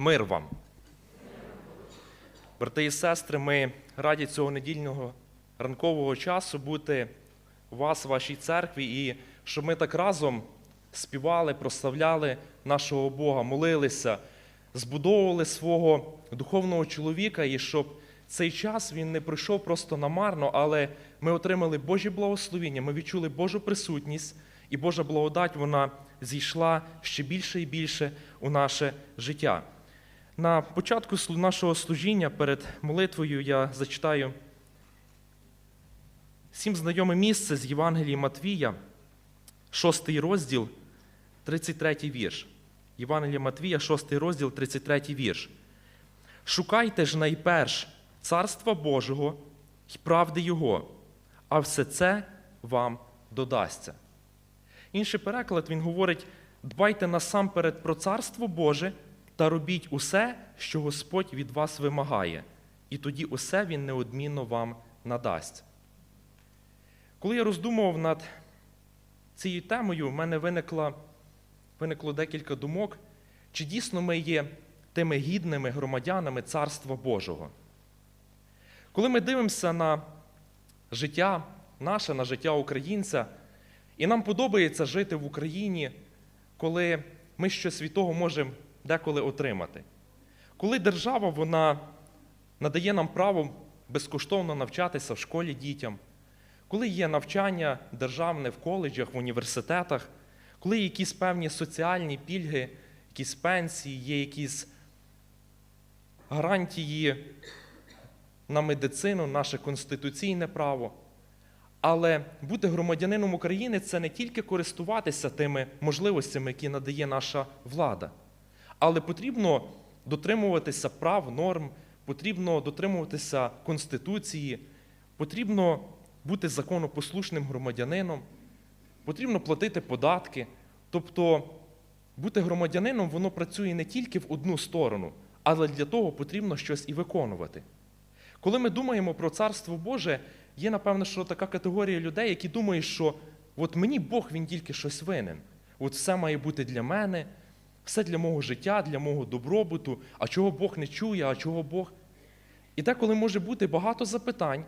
Мир вам. Брати і сестри, ми раді цього недільного ранкового часу бути у вас, в вашій церкві, і щоб ми так разом співали, прославляли нашого Бога, молилися, збудовували свого духовного чоловіка, і щоб цей час він не пройшов просто намарно, але ми отримали Божі благословіння, ми відчули Божу присутність, і Божа благодать вона зійшла ще більше і більше у наше життя. На початку нашого служіння перед молитвою я зачитаю всім знайоме місце з Євангелії Матвія, шостий розділ, 33 вірш. Євангелія Матвія, шостий розділ, 33 вірш. Шукайте ж найперш царства Божого і правди Його, а все це вам додасться. Інший переклад він говорить: дбайте насамперед про царство Боже та робіть усе, що Господь від вас вимагає, і тоді усе Він неодмінно вам надасть. Коли я роздумував над цією темою, в мене виникла, виникло декілька думок, чи дійсно ми є тими гідними громадянами Царства Божого. Коли ми дивимося на життя наше, на життя українця, і нам подобається жити в Україні, коли ми щось від того можемо деколи отримати. Коли держава вона надає нам право безкоштовно навчатися в школі дітям, коли є навчання державне в коледжах, в університетах, коли є якісь певні соціальні пільги, якісь пенсії, є якісь гарантії на медицину, наше конституційне право. Але бути громадянином України це не тільки користуватися тими можливостями, які надає наша влада, але потрібно дотримуватися прав, норм, потрібно дотримуватися Конституції, потрібно бути законопослушним громадянином, потрібно платити податки. Тобто бути громадянином воно працює не тільки в одну сторону, але для того потрібно щось і виконувати. Коли ми думаємо про Царство Боже, є, напевно, що така категорія людей, які думають, що от мені Бог він тільки щось винен. От все має бути для мене, все для мого життя, для мого добробуту, а чого Бог не чує, а чого Бог. І деколи може бути багато запитань,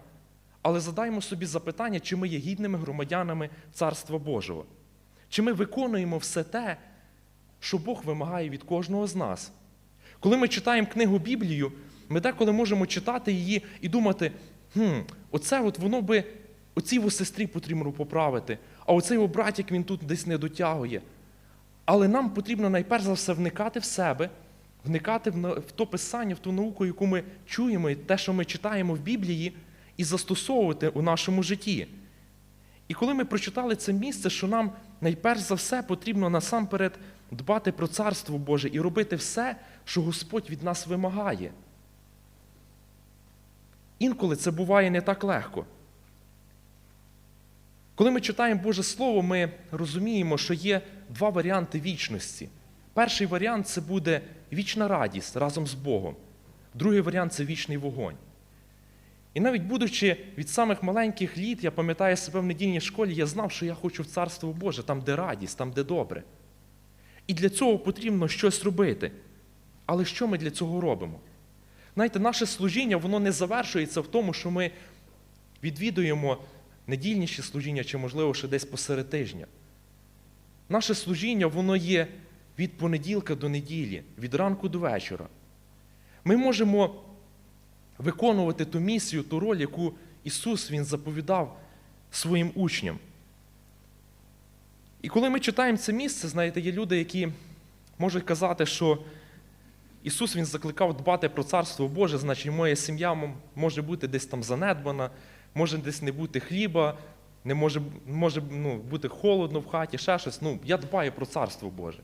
але задаймо собі запитання, чи ми є гідними громадянами Царства Божого. Чи ми виконуємо все те, що Бог вимагає від кожного з нас. Коли ми читаємо книгу Біблію, ми деколи можемо читати її і думати, хм, оце от воно би оцій сестрі потрібно поправити, а оцей братік він тут десь не дотягує. Але нам потрібно найперш за все вникати в себе, вникати в то писання, в ту науку, яку ми чуємо, і те, що ми читаємо в Біблії, і застосовувати у нашому житті. І коли ми прочитали це місце, що нам найперш за все потрібно насамперед дбати про Царство Боже і робити все, що Господь від нас вимагає. Інколи це буває не так легко. Коли ми читаємо Боже Слово, ми розуміємо, що є два варіанти вічності. Перший варіант це буде вічна радість разом з Богом. Другий варіант це вічний вогонь. І навіть будучи від самих маленьких літ, я пам'ятаю себе в недільній школі, я знав, що я хочу в Царство Боже, там, де радість, там, де добре. І для цього потрібно щось робити. Але що ми для цього робимо? Знаєте, наше служіння воно не завершується в тому, що ми відвідуємо недільніші служіння чи, можливо, ще десь посеред тижня. Наше служіння воно є від понеділка до неділі, від ранку до вечора. Ми можемо виконувати ту місію, ту роль, яку Ісус Він заповідав своїм учням. І коли ми читаємо це місце, знаєте, є люди, які можуть казати, що Ісус Він закликав дбати про Царство Боже, значить, моя сім'я може бути десь там занедбана, може десь не бути хліба, не може, може ну, бути холодно в хаті, ще щось. Ну, я дбаю про Царство Боже.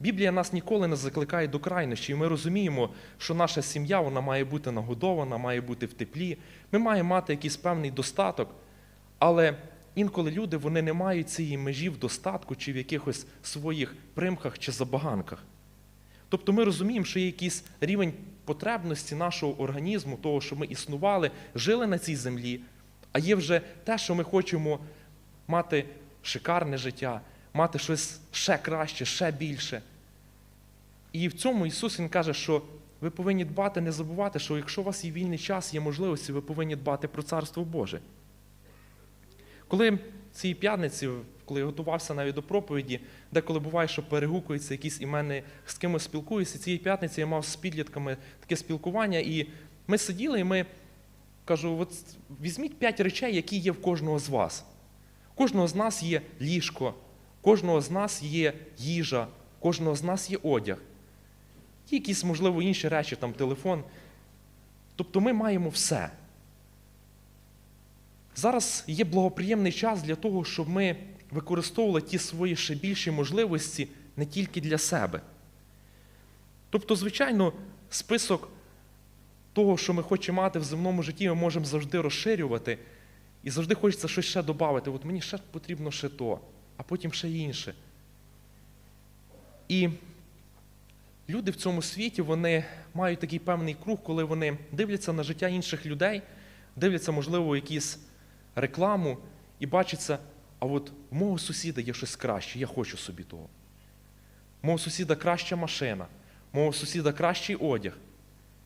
Біблія нас ніколи не закликає до крайнощі, і ми розуміємо, що наша сім'я вона має бути нагодована, має бути в теплі. Ми маємо мати якийсь певний достаток, але інколи люди вони не мають цієї межі в достатку чи в якихось своїх примхах чи забаганках. Тобто ми розуміємо, що є якийсь рівень потребності нашого організму, того, що ми існували, жили на цій землі, а є вже те, що ми хочемо мати шикарне життя, мати щось ще краще, ще більше. І в цьому Ісус Він каже, що ви повинні дбати, не забувати, що якщо у вас є вільний час, є можливості, ви повинні дбати про Царство Боже. Коли цієї п'ятниці, коли я готувався навіть до проповіді, деколи буває, що перегукується якісь імени, з кимось спілкуюся. Цієї п'ятниці я мав з підлітками таке спілкування, і ми сиділи, і ми кажу: от візьміть п'ять речей, які є в кожного з вас. Кожного з нас є ліжко, кожного з нас є їжа, кожного з нас є одяг. Є якісь, можливо, інші речі, там телефон. Тобто ми маємо все. Зараз є благоприємний час для того, щоб ми використовували ті свої ще більші можливості не тільки для себе. Тобто, звичайно, список того, що ми хочемо мати в земному житті, ми можемо завжди розширювати, і завжди хочеться щось ще додати. От мені ще потрібно ще то, а потім ще інше. І люди в цьому світі вони мають такий певний круг, коли вони дивляться на життя інших людей, дивляться, можливо, якісь рекламу і бачиться, а от у мого сусіда є щось краще, я хочу собі того. Мого сусіда краща машина, мого сусіда кращий одяг,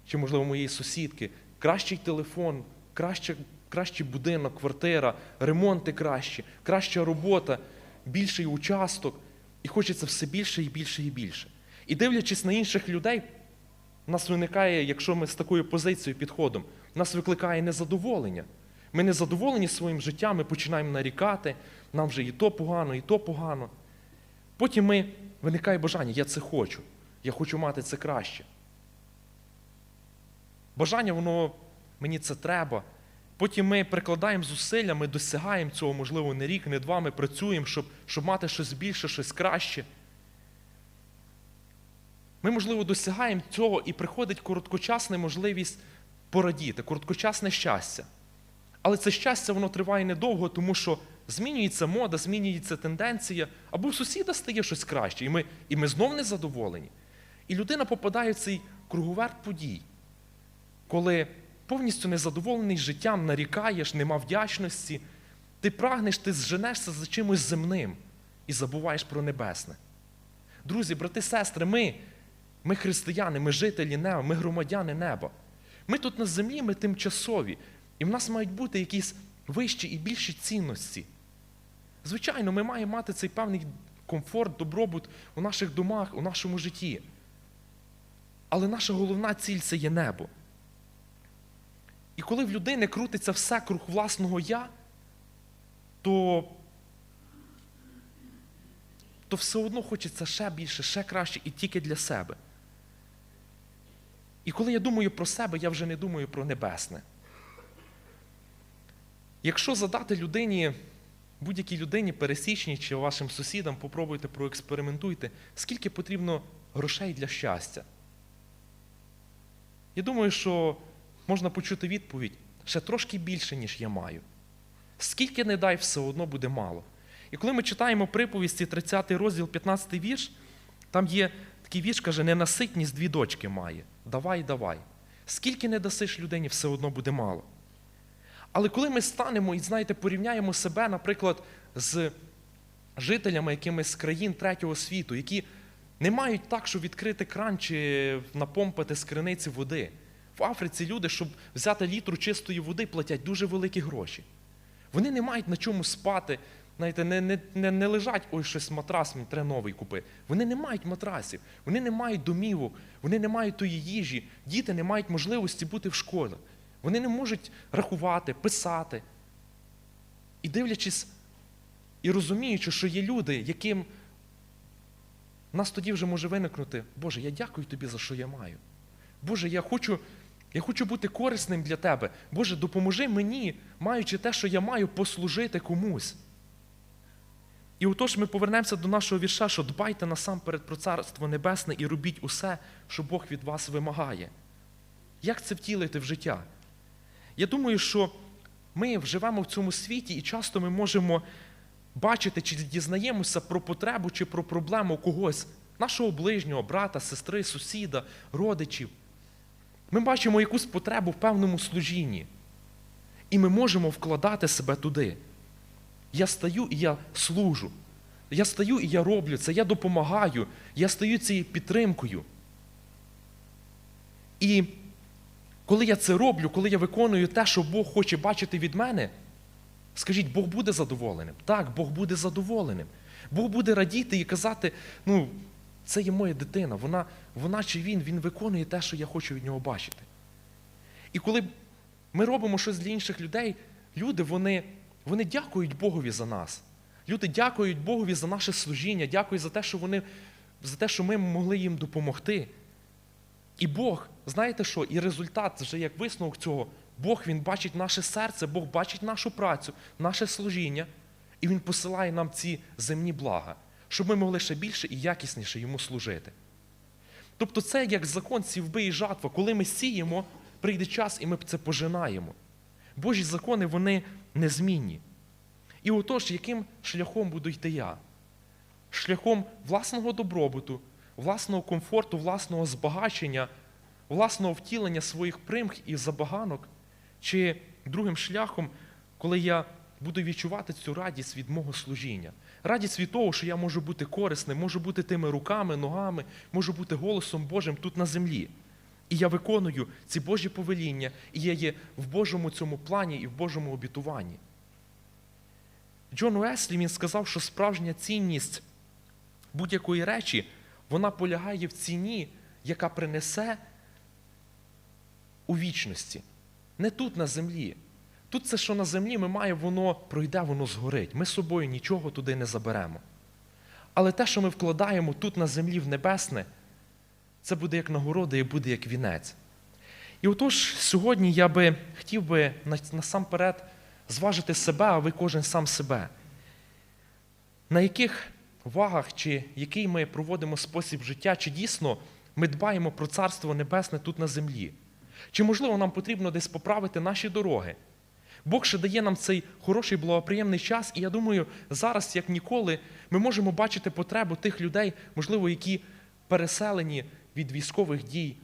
чи, можливо, моєї сусідки, кращий телефон, краще, кращий будинок, квартира, ремонти кращі, краща робота, більший участок. І хочеться все більше і більше і більше. І дивлячись на інших людей, нас виникає, якщо ми з такою позицією підходом, нас викликає незадоволення. Ми не задоволені своїм життям, ми починаємо нарікати, нам вже і то погано, і то погано. Потім ми виникає бажання, я це хочу, я хочу мати це краще. Бажання, воно мені це треба. Потім ми прикладаємо зусилля, ми досягаємо цього, можливо, не рік, не два, ми працюємо, щоб, щоб мати щось більше, щось краще. Ми, можливо, досягаємо цього і приходить короткочасна можливість порадіти, короткочасне щастя. Але це щастя, воно триває недовго, тому що змінюється мода, змінюється тенденція, або в сусіда стає щось краще, і ми, і ми знов не задоволені. І людина попадає в цей круговерт подій, коли повністю незадоволений життям, нарікаєш, нема вдячності, ти прагнеш, ти зженешся за чимось земним і забуваєш про небесне. Друзі, брати, сестри, ми, ми християни, ми жителі неба, ми громадяни неба. Ми тут на землі, ми тимчасові, і в нас мають бути якісь вищі і більші цінності. Звичайно, ми маємо мати цей певний комфорт, добробут у наших домах, у нашому житті. Але наша головна ціль це є небо. І коли в людини крутиться все круг власного я, то, то все одно хочеться ще більше, ще краще і тільки для себе. І коли я думаю про себе, я вже не думаю про небесне. Якщо задати людині, будь-якій людині, пересічній чи вашим сусідам, попробуйте, проекспериментуйте, скільки потрібно грошей для щастя. Я думаю, що можна почути відповідь ще трошки більше, ніж я маю. Скільки не дай, все одно буде мало. І коли ми читаємо приповісті 30 розділ, 15 вірш, там є такий вірш, каже, ненаситність дві дочки має. Давай, давай. Скільки не дасиш людині, все одно буде мало. Але коли ми станемо і, знаєте, порівняємо себе, наприклад, з жителями якимись країн третього світу, які не мають так, щоб відкрити кран чи напомпати з криниці води. В Африці люди, щоб взяти літру чистої води, платять дуже великі гроші. Вони не мають на чому спати, знаєте, не, не, не, не лежать, ой, щось матрас, мені треба новий купити. Вони не мають матрасів, вони не мають домівок, вони не мають тої їжі, діти не мають можливості бути в школі. Вони не можуть рахувати, писати. І дивлячись, і розуміючи, що є люди, яким нас тоді вже може виникнути, Боже, я дякую тобі за що я маю. Боже, я хочу, я хочу бути корисним для тебе. Боже, допоможи мені, маючи те, що я маю, послужити комусь. І отож ми повернемося до нашого вірша, що дбайте насамперед про Царство Небесне і робіть усе, що Бог від вас вимагає. Як це втілити в життя? Я думаю, що ми живемо в цьому світі і часто ми можемо бачити, чи дізнаємося про потребу чи про проблему когось, нашого ближнього, брата, сестри, сусіда, родичів. Ми бачимо якусь потребу в певному служінні. І ми можемо вкладати себе туди. Я стаю і я служу. Я стаю і я роблю це, я допомагаю, я стаю цією підтримкою. І коли я це роблю, коли я виконую те, що Бог хоче бачити від мене, скажіть, Бог буде задоволеним? Так, Бог буде задоволеним. Бог буде радіти і казати, ну, це є моя дитина, вона, вона чи він, він виконує те, що я хочу від нього бачити. І коли ми робимо щось для інших людей, люди вони, вони дякують Богові за нас. Люди дякують Богові за наше служіння, дякують за те, що вони, за те, що ми могли їм допомогти. І Бог, знаєте що, і результат вже як висновок цього, Бог Він бачить наше серце, Бог бачить нашу працю, наше служіння, і Він посилає нам ці земні блага, щоб ми могли ще більше і якісніше йому служити. Тобто це як закон сівби і жатва. Коли ми сіємо, прийде час і ми це пожинаємо. Божі закони вони незмінні. І отож, яким шляхом буду йти я? Шляхом власного добробуту, власного комфорту, власного збагачення, власного втілення своїх примх і забаганок, чи другим шляхом, коли я буду відчувати цю радість від мого служіння. Радість від того, що я можу бути корисним, можу бути тими руками, ногами, можу бути голосом Божим тут на землі. І я виконую ці Божі повеління, і я є в Божому цьому плані і в Божому обітуванні. Джон Уеслі він сказав, що справжня цінність будь-якої речі, вона полягає в ціні, яка принесе у вічності. Не тут на землі. Тут це, що на землі ми маємо, воно пройде, воно згорить. Ми з собою нічого туди не заберемо. Але те, що ми вкладаємо тут на землі в небесне, це буде як нагорода і буде як вінець. І отож, сьогодні я би хотів би насамперед зважити себе, а ви кожен сам себе. На яких вагах, чи який ми проводимо спосіб життя, чи дійсно ми дбаємо про Царство Небесне тут на землі? Чи, можливо, нам потрібно десь поправити наші дороги? Бог ще дає нам цей хороший благоприємний час, і я думаю, зараз, як ніколи, ми можемо бачити потребу тих людей, можливо, які переселені від військових дій.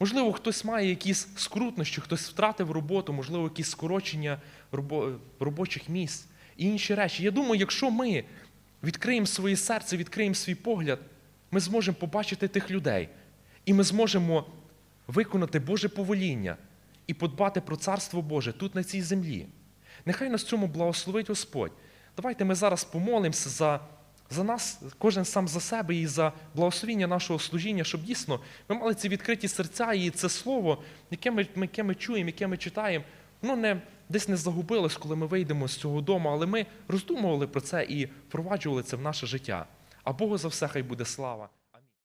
Можливо, хтось має якісь скрутнощі, хтось втратив роботу, можливо, якісь скорочення робочих місць і інші речі. Я думаю, якщо ми відкриємо своє серце, відкриємо свій погляд, ми зможемо побачити тих людей, і ми зможемо виконати Боже повеління і подбати про Царство Боже тут, на цій землі. Нехай нас цьому благословить Господь. Давайте ми зараз помолимося за, за нас, кожен сам за себе і за благословіння нашого служіння, щоб дійсно ми мали ці відкриті серця і це слово, яке ми, яке ми чуємо, яке ми читаємо, воно не, десь не загубилось, коли ми вийдемо з цього дому, але ми роздумували про це і впроваджували це в наше життя. А Богу за все хай буде слава.